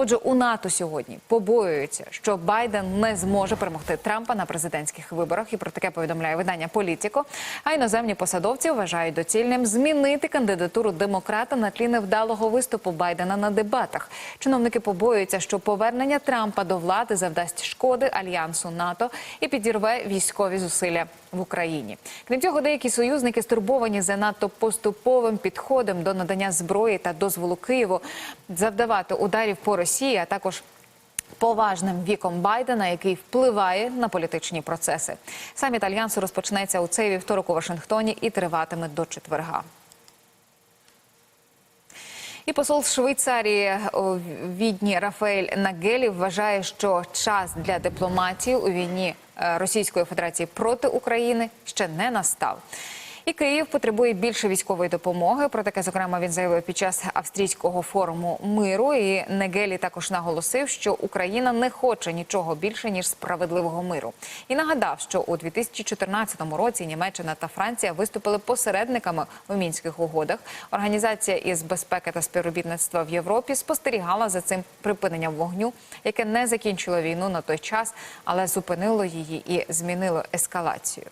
Отже, у НАТО сьогодні побоюються, що Байден не зможе перемогти Трампа на президентських виборах. І про таке повідомляє видання Політіко. А іноземні посадовці вважають доцільним змінити кандидатуру демократа на тлі невдалого виступу Байдена на дебатах. Чиновники побоюються, що повернення Трампа до влади завдасть шкоди альянсу НАТО і підірве військові зусилля в Україні. Крім цього, деякі союзники стурбовані за надто поступовим підходом до надання зброї та дозволу Києву завдавати ударів по Росії, а також поважним віком Байдена, який впливає на політичні процеси. Саміт альянсу розпочнеться у цей вівторок у Вашингтоні і триватиме до четверга. І посол Швейцарії у Відні Рафаель Нагелі вважає, що час для дипломатії у війні е, Російської Федерації проти України ще не настав. І Київ потребує більше військової допомоги. Про таке, зокрема, він заявив під час австрійського форуму миру. І Негелі також наголосив, що Україна не хоче нічого більше ніж справедливого миру. І нагадав, що у 2014 році Німеччина та Франція виступили посередниками у мінських угодах. Організація із безпеки та співробітництва в Європі спостерігала за цим припиненням вогню, яке не закінчило війну на той час, але зупинило її і змінило ескалацію.